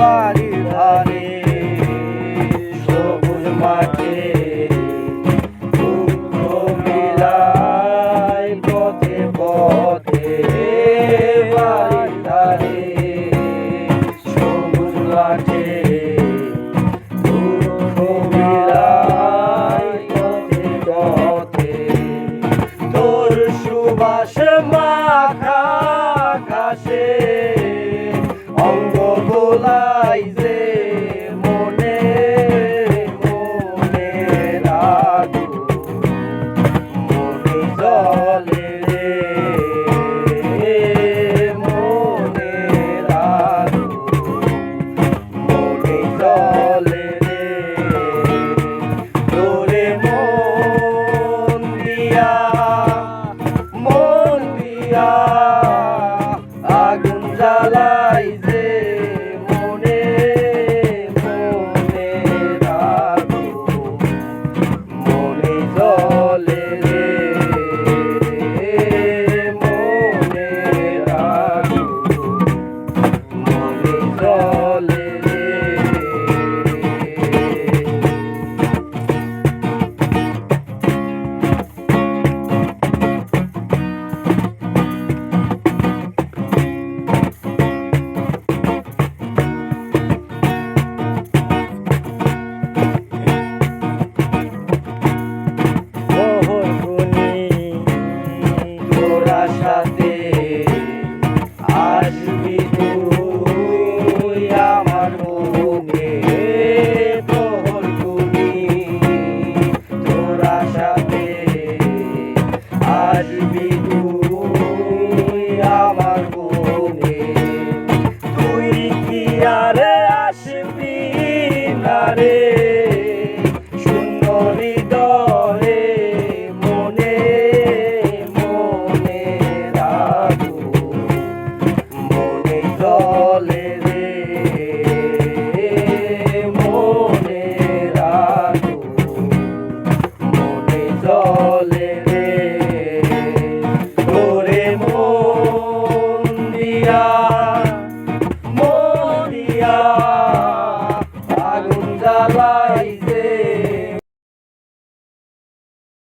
তোমারি ধারে। সবুজ মাঠে দুঃখ মিলাই পথে পথে বাড়ির মাঠে দুঃখ মিলাই পথে তোর সুবাস মাখা জ্বলাই যে মনে মনে রাগু মনে জলে রে মনে রাগু মনে জলে রে 요 সাথে। আসবি তুই আমার কোনে তুই কি আর আসবি না রে? বলে রে তোরে মন দিয়া মন দিয়া আগুন জ্বালাই